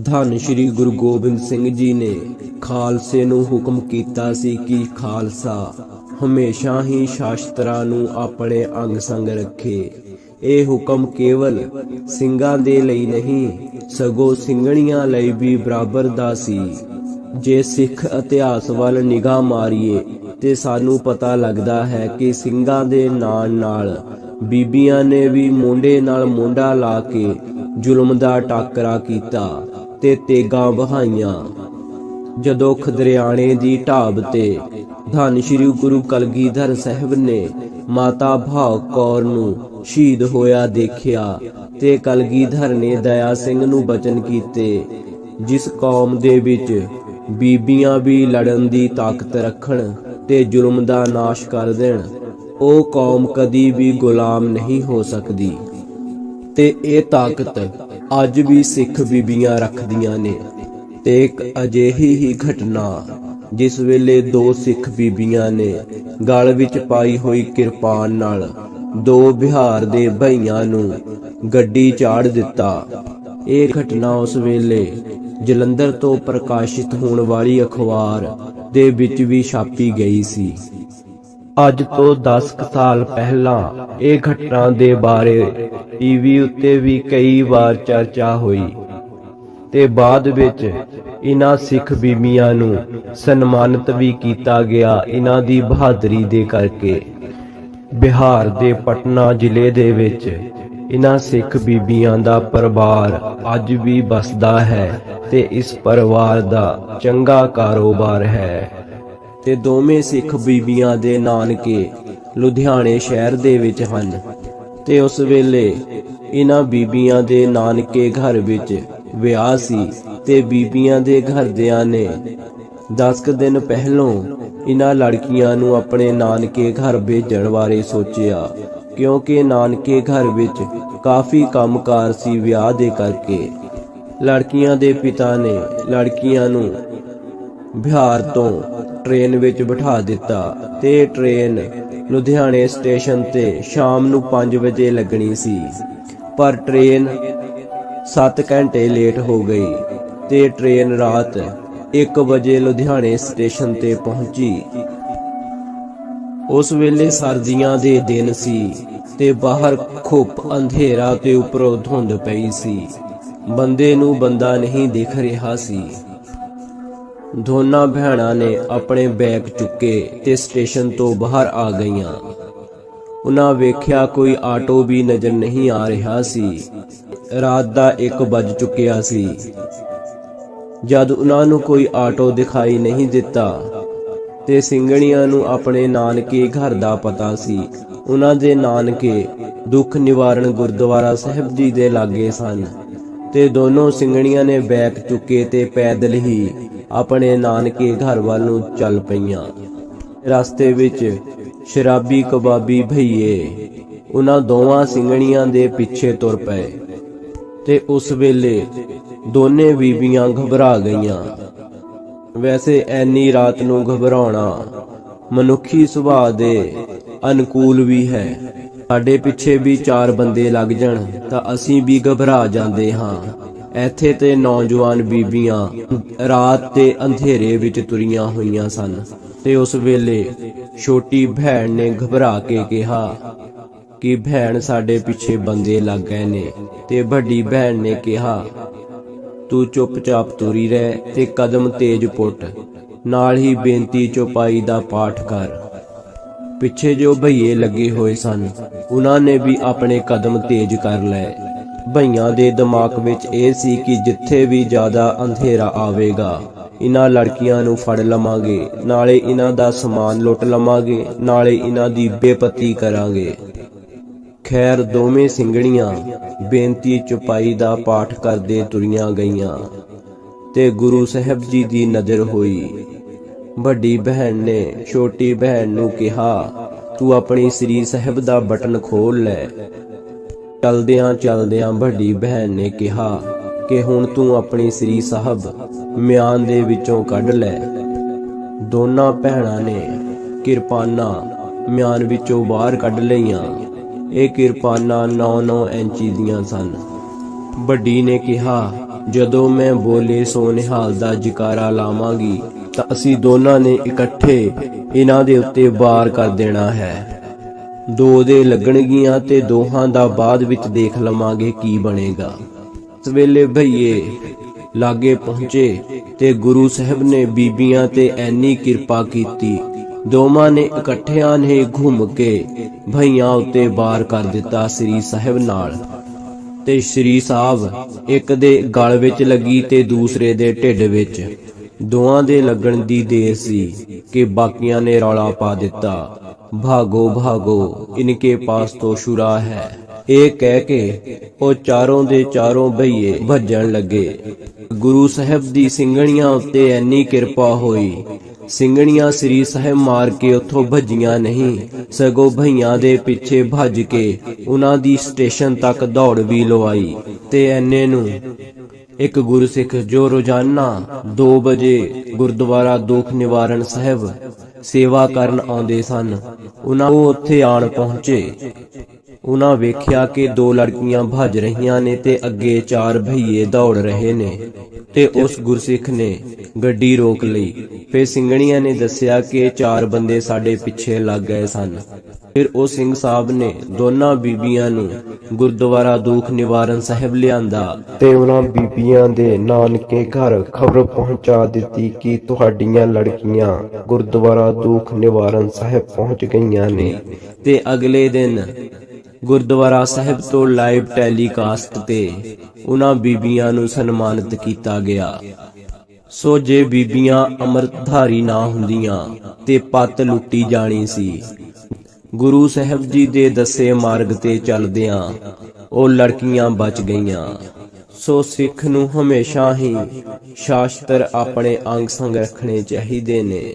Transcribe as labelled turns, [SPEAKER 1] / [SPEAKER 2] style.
[SPEAKER 1] ਧੰਨ ਸ਼੍ਰੀ ਗੁਰੂ ਗੋਬਿੰਦ ਸਿੰਘ ਜੀ ਨੇ ਖਾਲਸੇ ਨੂੰ ਹੁਕਮ ਕੀਤਾ ਸੀ ਕਿ ਖਾਲਸਾ ਹਮੇਸ਼ਾ ਹੀ ਸ਼ਾਸਤਰਾਂ ਨੂੰ ਆਪਣੇ ਅੰਗ ਸੰਗ ਰੱਖੇ। ਇਹ ਹੁਕਮ ਕੇਵਲ ਸਿੰਘਾਂ ਦੇ ਲਈ ਨਹੀਂ, ਸਗੋਂ ਸਿੰਘਣੀਆਂ ਲਈ ਵੀ ਬਰਾਬਰ ਦਾ ਸੀ। ਜੇ ਸਿੱਖ ਇਤਿਹਾਸ ਵੱਲ ਨਿਗਾਹ ਮਾਰੀਏ, ਤੇ ਸਾਨੂੰ ਪਤਾ ਲੱਗਦਾ ਹੈ ਕਿ ਸਿੰਘਾਂ ਦੇ ਨਾਲ ਨਾਲ ਬੀਬੀਆਂ ਨੇ ਵੀ ਮੁੰਡੇ ਨਾਲ ਮੁੰਡਾ ਲਾ ਕੇ ਜ਼ੁਲਮ ਦਾ ਟਾਕਰਾ ਕੀਤਾ। ਤੇ ਤੇਗਾਂ ਵਹਾਈਆਂ। ਜਦੋਂ ਖਦਰਿਆਣੇ ਦੀ ਢਾਬ ਤੇ ਧੰਨ ਸ਼੍ਰੀ ਗੁਰੂ ਕਲਗੀਧਰ ਸਾਹਿਬ ਨੇ ਮਾਤਾ ਭਾਗ ਕੌਰ ਨੂੰ ਸ਼ਹੀਦ ਹੋਇਆ ਦੇਖਿਆ ਤੇ ਕਲਗੀਧਰ ਨੇ ਦਇਆ ਸਿੰਘ ਨੂੰ ਬਚਨ ਕੀਤੇ, ਜਿਸ ਕੌਮ ਦੇ ਵਿੱਚ ਬੀਬੀਆਂ ਵੀ ਲੜਨ ਦੀ ਤਾਕਤ ਰੱਖਣ ਤੇ ਜ਼ੁਲਮ ਦਾ ਨਾਸ਼ ਕਰ ਦੇਣ, ਉਹ ਕੌਮ ਕਦੀ ਵੀ ਗੁਲਾਮ ਨਹੀਂ ਹੋ ਸਕਦੀ। ਤੇ ਇਹ ਤਾਕਤ ਅੱਜ ਵੀ ਸਿੱਖ ਬੀਬੀਆਂ ਰੱਖਦੀਆਂ ਨੇ ਤੇ ਇੱਕ ਅਜਿਹੀ ਹੀ ਘਟਨਾ ਜਿਸ ਵੇਲੇ ਦੋ ਸਿੱਖ ਬੀਬੀਆਂ ਨੇ ਗਲ ਵਿੱਚ ਪਾਈ ਹੋਈ ਕਿਰਪਾਨ ਨਾਲ ਦੋ ਬਿਹਾਰ ਦੇ ਭਈਆਂ ਨੂੰ ਗੱਡੀ ਚਾੜ ਦਿੱਤਾ। ਇਹ ਘਟਨਾ ਉਸ ਵੇਲੇ ਜਲੰਧਰ ਤੋਂ ਪ੍ਰਕਾਸ਼ਿਤ ਹੋਣ ਵਾਲੀ ਅਖਬਾਰ ਦੇ ਵਿੱਚ ਵੀ ਛਾਪੀ ਗਈ ਸੀ। ਅੱਜ ਤੋਂ 10 ਸਾਲ ਪਹਿਲਾਂ ਇਹ ਘਟਨਾ ਦੇ ਬਾਰੇ ਟੀਵੀ ਉੱਤੇ ਵੀ ਕਈ ਵਾਰ ਚਰਚਾ ਹੋਈ ਤੇ ਬਾਅਦ ਵਿੱਚ ਇਹਨਾਂ ਸਿੱਖ ਬੀਬੀਆਂ ਨੂੰ ਸਨਮਾਨਿਤ ਵੀ ਕੀਤਾ ਗਿਆ ਇਹਨਾਂ ਦੀ ਬਹਾਦਰੀ ਦੇ ਕਰਕੇ। ਬਿਹਾਰ ਦੇ ਪਟਨਾ ਜ਼ਿਲ੍ਹੇ ਦੇ ਵਿੱਚ ਇਹਨਾਂ ਸਿੱਖ ਬੀਬੀਆਂ ਦਾ ਪਰਿਵਾਰ ਅੱਜ ਵੀ ਬਸਦਾ ਹੈ ਤੇ ਇਸ ਪਰਿਵਾਰ ਦਾ ਚੰਗਾ ਕਾਰੋਬਾਰ ਹੈ। ਤੇ ਦੋਵੇਂ ਸਿੱਖ ਬੀਬੀਆਂ ਦੇ ਨਾਨਕੇ ਲੁਧਿਆਣੇ ਸ਼ਹਿਰ ਦੇ ਵਿੱਚ ਹਨ ਤੇ ਉਸ ਵੇਲੇ ਇਹਨਾਂ ਬੀਬੀਆਂ ਦੇ ਨਾਨਕੇ ਘਰ ਵਿੱਚ ਵਿਆਹ ਸੀ ਤੇ ਬੀਬੀਆਂ ਦੇ ਘਰਦਿਆਂ ਨੇ 10 ਦਿਨ ਪਹਿਲੋਂ ਇਹਨਾਂ ਲੜਕੀਆਂ ਨੂੰ ਆਪਣੇ ਨਾਨਕੇ ਘਰ ਭੇਜਣ ਬਾਰੇ ਸੋਚਿਆ, ਕਿਉਂਕਿ ਨਾਨਕੇ ਘਰ ਵਿੱਚ ਕਾਫੀ ਕੰਮਕਾਰ ਸੀ ਵਿਆਹ ਦੇ ਕਰਕੇ। ਲੜਕੀਆਂ ਦੇ ਪਿਤਾ ਨੇ ਲੜਕੀਆਂ ਨੂੰ ਬਿਹਾਰ ਤੋਂ ਟ੍ਰੇਨ ਵਿੱਚ ਬਿਠਾ ਦਿੱਤਾ ਤੇ ਟ੍ਰੇਨ ਲੁਧਿਆਣੇ ਸਟੇਸ਼ਨ ਤੇ ਸ਼ਾਮ ਨੂੰ 5 ਵਜੇ ਲੱਗਣੀ ਸੀ। ਪਰ ਟ੍ਰੇਨ 7 ਘੰਟੇ ਲੇਟ ਹੋ ਗਈ ਤੇ ਟ੍ਰੇਨ ਰਾਤ 1 ਵਜੇ ਲੁਧਿਆਣੇ ਸਟੇਸ਼ਨ ਤੇ ਪਹੁੰਚੀ। ਉਸ ਵੇਲੇ ਸਰਦੀਆਂ ਦੇ ਦਿਨ ਸੀ ਤੇ ਬਾਹਰ ਖੁੱਪ ਅੰਧੇਰਾ ਤੇ ਉੱਪਰੋਂ ਧੁੰਦ ਪਈ ਸੀ। ਬੰਦੇ ਨੂੰ ਬੰਦਾ ਨਹੀਂ ਦਿਖ ਰਿਹਾ ਸੀ। ਦੋਨਾਂ ਭੈਣਾਂ ਨੇ ਆਪਣੇ ਬੈਗ ਚੁੱਕੇ ਤੇ ਸਟੇਸ਼ਨ ਤੋਂ ਬਾਹਰ ਆ ਗਈਆਂ। ਉਹਨਾਂ ਵੇਖਿਆ ਕੋਈ ਆਟੋ ਵੀ ਨਜ਼ਰ ਨਹੀਂ ਆ ਰਿਹਾ ਸੀ। ਰਾਤ ਦਾ 1 ਵੱਜ ਚੁੱਕਿਆ ਸੀ। ਜਦ ਉਹਨਾਂ ਨੂੰ ਕੋਈ ਆਟੋ ਦਿਖਾਈ ਨਹੀਂ ਦਿੱਤਾ ਤੇ ਸਿੰਘਣੀਆਂ ਨੂੰ ਆਪਣੇ ਨਾਨਕੇ ਘਰ ਦਾ ਪਤਾ ਸੀ, ਉਹਨਾਂ ਦੇ ਨਾਨਕੇ ਦੁੱਖ ਨਿਵਾਰਣ ਗੁਰਦੁਆਰਾ ਸਾਹਿਬ ਜੀ ਦੇ ਲਾਗੇ ਸਨ ਤੇ ਦੋਨੋਂ ਸਿੰਘਣੀਆਂ ਨੇ ਬੈਗ ਚੁੱਕੇ ਤੇ ਪੈਦਲ ਹੀ ਆਪਣੇ ਨਾਨਕੇ ਘਰ ਵੱਲ ਨੂੰ ਚੱਲ ਪਈਆਂ। ਰਸਤੇ ਵਿੱਚ ਸ਼ਰਾਬੀ ਕਬਾਬੀ ਭਈਏ, ਉਹਨਾਂ ਦੋਵਾਂ ਸਿੰਘਣੀਆਂ ਦੇ ਪਿੱਛੇ ਤੁਰ ਪਏ ਤੇ ਉਸ ਵੇਲੇ ਦੋਨੇ ਬੀਬੀਆਂ ਘਬਰਾ ਗਈਆਂ। ਵੈਸੇ ਐਨੀ ਰਾਤ ਨੂੰ ਘਬਰਾਉਣਾ ਮਨੁੱਖੀ ਸੁਭਾਅ ਦੇ ਅਨੁਕੂਲ ਵੀ ਹੈ। ਸਾਡੇ ਪਿੱਛੇ ਵੀ ਚਾਰ ਬੰਦੇ ਲੱਗ ਜਾਣ ਤਾਂ ਅਸੀਂ ਵੀ ਘਬਰਾ ਜਾਂਦੇ ਹਾਂ। ਇੱਥੇ ਤੇ ਨੌਜਵਾਨ ਬੀਬੀਆਂ ਰਾਤ ਦੇ ਅੰਧੇਰੇ ਵਿੱਚ ਤੁਰੀਆਂ ਹੋਈਆਂ ਸਨ ਤੇ ਉਸ ਵੇਲੇ ਛੋਟੀ ਭੈਣ ਨੇ ਘਬਰਾ ਕੇ ਕਿਹਾ ਕਿ ਭੈਣ ਸਾਡੇ ਪਿੱਛੇ ਬੰਦੇ ਲੱਗ ਗਏ ਨੇ ਤੇ ਵੱਡੀ ਭੈਣ ਨੇ ਕਿਹਾ, ਤੂੰ ਚੁੱਪਚਾਪ ਤੁਰੀ ਰਹਿ ਤੇ ਕਦਮ ਤੇਜ਼ ਪੁੱਟ, ਨਾਲ ਹੀ ਬੇਨਤੀ ਚੁਪਾਈ ਦਾ ਪਾਠ ਕਰ। ਪਿੱਛੇ ਜੋ ਭਈਏ ਲੱਗੇ ਹੋਏ ਸਨ, ਉਹਨਾਂ ਨੇ ਵੀ ਆਪਣੇ ਕਦਮ ਤੇਜ਼ ਕਰ ਲਏ। ਭਈਆਂ ਦੇ ਦਿਮਾਗ ਵਿੱਚ ਇਹ ਸੀ ਕਿ ਜਿੱਥੇ ਵੀ ਜ਼ਿਆਦਾ ਅੰਧੇਰਾ ਆਵੇਗਾ ਇਹਨਾਂ ਲੜਕੀਆਂ ਨੂੰ ਫੜ ਲਵਾਂਗੇ, ਨਾਲੇ ਇਹਨਾਂ ਦਾ ਸਮਾਨ ਲੁੱਟ ਲਵਾਂਗੇ, ਨਾਲੇ ਇਹਨਾਂ ਦੀ ਬੇਪਤੀ ਕਰਾਂਗੇ। ਖੈਰ, ਦੋਵੇਂ ਸਿੰਘਣੀਆਂ ਬੇਨਤੀ ਚੁਪਾਈ ਦਾ ਪਾਠ ਕਰਦੇ ਤੁਰੀਆਂ ਗਈਆਂ ਤੇ ਗੁਰੂ ਸਾਹਿਬ ਜੀ ਦੀ ਨਜ਼ਰ ਹੋਈ। ਵੱਡੀ ਭੈਣ ਨੇ ਛੋਟੀ ਭੈਣ ਨੂੰ ਕਿਹਾ, ਤੂੰ ਆਪਣੀ ਸ੍ਰੀ ਸਾਹਿਬ ਦਾ ਬਟਨ ਖੋਲ ਲੈ। ਚਲਦਿਆਂ ਚਲਦਿਆਂ ਵੱਡੀ ਭੈਣ ਨੇ ਕਿਹਾ ਕਿ ਹੁਣ ਤੂੰ ਆਪਣੀ ਸ੍ਰੀ ਸਾਹਿਬ ਮਿਆਨ ਦੇ ਵਿੱਚੋਂ ਕੱਢ ਲੈ। ਦੋਨਾਂ ਭੈਣਾਂ ਨੇ ਕਿਰਪਾਨਾਂ ਮਿਆਨ ਵਿੱਚੋਂ ਬਾਹਰ ਕੱਢ ਲਈਆਂ। ਇਹ ਕਿਰਪਾਨਾਂ 9-9 ਇੰਚੀ ਦੀਆਂ ਸਨ। ਵੱਡੀ ਨੇ ਕਿਹਾ, ਜਦੋਂ ਮੈਂ ਬੋਲੇ ਸੋ ਨਿਹਾਲ ਦਾ ਜਕਾਰਾ ਲਾਵਾਂਗੀ ਤਾਂ ਅਸੀਂ ਦੋਨਾਂ ਨੇ ਇਕੱਠੇ ਇਹਨਾਂ ਦੇ ਉੱਤੇ ਵਾਰ ਕਰ ਦੇਣਾ ਹੈ। ਦੋ ਦੇ ਲੱਗਣਗੀਆਂ ਤੇ ਦੋਹਾਂ ਦਾ ਬਾਅਦ ਵਿੱਚ ਦੇਖ ਲਵਾਂਗੇ ਕੀ ਬਣੇਗਾ। ਇਸ ਵੇਲੇ ਭਈਏ, ਲਾਗੇ ਪਹੁੰਚੇ ਤੇ ਗੁਰੂ ਸਾਹਿਬ ਨੇ ਬੀਬੀਆਂ ਤੇ ਐਨੀ ਕਿਰਪਾ ਕੀਤੀ। ਦੋਵਾਂ ਨੇ ਇਕੱਠਿਆਂ ਨੇ ਘੁੰਮ ਕੇ ਭਈਆਂ ਉੱਤੇ ਵਾਰ ਕਰ ਦਿੱਤਾ ਸ੍ਰੀ ਸਾਹਿਬ ਨਾਲ। ਤੇ ਸ਼੍ਰੀ ਸਾਹਿਬ ਇੱਕ ਦੇ ਗਲ ਵਿੱਚ ਲੱਗੀ ਤੇ ਦੂਸਰੇ ਦੇ ਢਿੱਡ ਵਿੱਚ। ਦੋਵਾਂ ਦੇ ਲੱਗਣ ਦੀ ਦੇਰ ਸੀ ਕਿ ਬਾਕੀਆਂ ਨੇ ਰੌਲਾ ਪਾ ਦਿੱਤਾ। ਭਾਗੋ ਭਾਗੋ ਇਨਕੇ ਪਾਸ ਤੋਂ ਸ਼ੁਰਾ ਹੈ ਇਹ ਕਹਿ ਕੇ ਉਹ ਚਾਰੋਂ ਦੇ ਚਾਰੋਂ ਭਈਏ ਭੱਜਣ ਲੱਗੇ ਗੁਰੂ ਸਾਹਿਬ ਦੀ ਸਿੰਘਣੀਆਂ ਉੱਤੇ ਐਨੀ ਕਿਰਪਾ ਹੋਈ ਸਿੰਘਣੀਆਂ ਸ੍ਰੀ ਸਾਹਿਬ ਮਾਰ ਕੇ ਉੱਥੋਂ ਭੱਜੀਆਂ ਨਹੀਂ ਸਗੋਂ ਭਈਆਂ ਦੇ ਪਿੱਛੇ ਭੱਜ ਕੇ ਉਹਨਾਂ ਦੀ ਸਟੇਸ਼ਨ ਤੱਕ ਦੌੜ ਵੀ ਲਵਾਈ ਤੇ ਐਨੇ ਨੂੰ ਇੱਕ ਗੁਰਸਿੱਖ ਜੋ ਰੋਜ਼ਾਨਾ 2 ਵਜੇ ਗੁਰਦੁਆਰਾ ਦੁੱਖ ਨਿਵਾਰਨ ਸਾਹਿਬ ਸੇਵਾ ਕਰਨ ਆਉਂਦੇ ਸਨ ਉਹਨਾਂ ਉਹ ਉੱਥੇ ਆਣ ਪਹੁੰਚੇ। ਉਹਨਾਂ ਵੇਖਿਆ ਕਿ ਦੋ ਲੜਕੀਆਂ ਭੱਜ ਰਹੀਆਂ ਨੇ ਤੇ ਅੱਗੇ ਚਾਰ ਭਈਏ ਦੌੜ ਰਹੇ ਨੇ ਤੇ ਉਸ ਗੁਰਸਿੱਖ ਨੇ ਗੱਡੀ ਰੋਕ ਲਈ। ਫੇ ਸਿੰਘਣੀਆਂ ਨੇ ਦੱਸਿਆ ਕਿ ਚਾਰ ਬੰਦੇ ਸਾਡੇ ਪਿੱਛੇ ਲੱਗ ਗਏ ਸਨ। ਫਿਰ ਉਹ ਸਿੰਘ ਸਾਹਿਬ ਨੇ ਦੋਨਾਂ ਬੀਬੀਆਂ ਨੂੰ ਗੁਰਦੁਆਰਾ ਦੁੱਖ ਨਿਵਾਰਨ ਸਾਹਿਬ ਲਿਆਂਦਾ। ਤੇ ਉਹਨਾਂ ਬੀਬੀਆਂ ਦੇ ਨਾਨਕੇ ਘਰ ਖਬਰ ਪਹੁੰਚਾ ਦਿੱਤੀ ਕਿ ਤੁਹਾਡੀਆਂ ਲੜਕੀਆਂ ਗੁਰਦੁਆਰਾ ਦੁੱਖ ਨਿਵਾਰਨ ਸਾਹਿਬ ਪਹੁੰਚ ਗਈਆਂ ਨੇ। ਤੇ ਅਗਲੇ ਦਿਨ ਗੁਰਦੁਆਰਾ ਸਾਹਿਬ ਤੋਂ ਲਾਈਵ ਟੈਲੀਕਾਸਟ ਤੇ ਉਹਨਾਂ ਬੀਬੀਆਂ ਨੂੰ ਸਨਮਾਨਿਤ ਕੀਤਾ ਗਿਆ। ਸੋ ਜੇ ਬੀਬੀਆਂ ਅੰਮ੍ਰਿਤਧਾਰੀ ਨਾ ਹੁੰਦੀਆਂ ਤੇ ਪੱਤ ਲੁੱਟੀ ਜਾਣੀ ਸੀ ਗੁਰੂ ਸਾਹਿਬ ਜੀ ਦੇ ਦੱਸੇ ਮਾਰਗ ਤੇ ਚੱਲਦਿਆਂ ਉਹ ਲੜਕੀਆਂ ਬਚ ਗਈਆਂ। ਸੋ ਸਿੱਖ ਨੂੰ ਹਮੇਸ਼ਾ ਹੀ ਸ਼ਾਸਤਰ ਆਪਣੇ ਅੰਗ ਸੰਗ ਰੱਖਣੇ ਚਾਹੀਦੇ ਨੇ।